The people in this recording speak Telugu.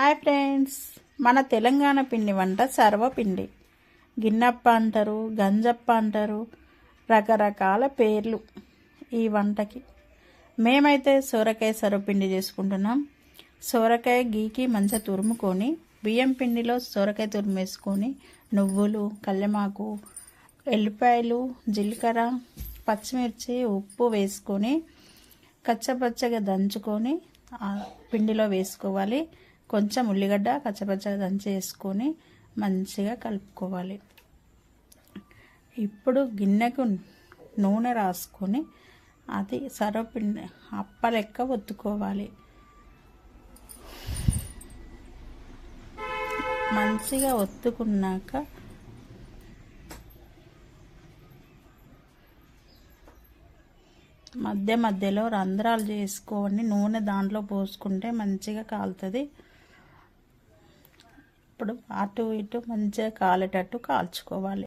Hi friends. మన తెలంగాణ పిండి వంట సర్వపిండి గిన్నప్ప అంటారు గంజప్ప అంటారు రకరకాల పేర్లు ఈ వంటకి. మేమైతే సొరకాయ సర్వపిండి చేసుకుంటున్నాం. సొరకాయ గీకి మంచిగా తురుముకొని బియ్యం పిండిలో సొరకాయ తురుము వేసుకొని నువ్వులు కల్లెమాకు ఎల్లిపాయలు జీలకర్ర పచ్చిమిర్చి ఉప్పు వేసుకొని కచ్చపచ్చగా దంచుకొని పిండిలో వేసుకోవాలి. కొంచెం ఉల్లిగడ్డ పచ్చపచ్చగా దంచి వేసుకొని మంచిగా కలుపుకోవాలి. ఇప్పుడు గిన్నెకు నూనె రాసుకొని అది సర్వపిండి అప్పలెక్క ఒత్తుకోవాలి. మంచిగా ఒత్తుకున్నాక మధ్య మధ్యలో రంధ్రాలు చేసుకొని నూనె దాంట్లో పోసుకుంటే మంచిగా కాలుతుంది. ఇప్పుడు అటు ఇటు మంచిగా కాలేటట్టు కాల్చుకోవాలి.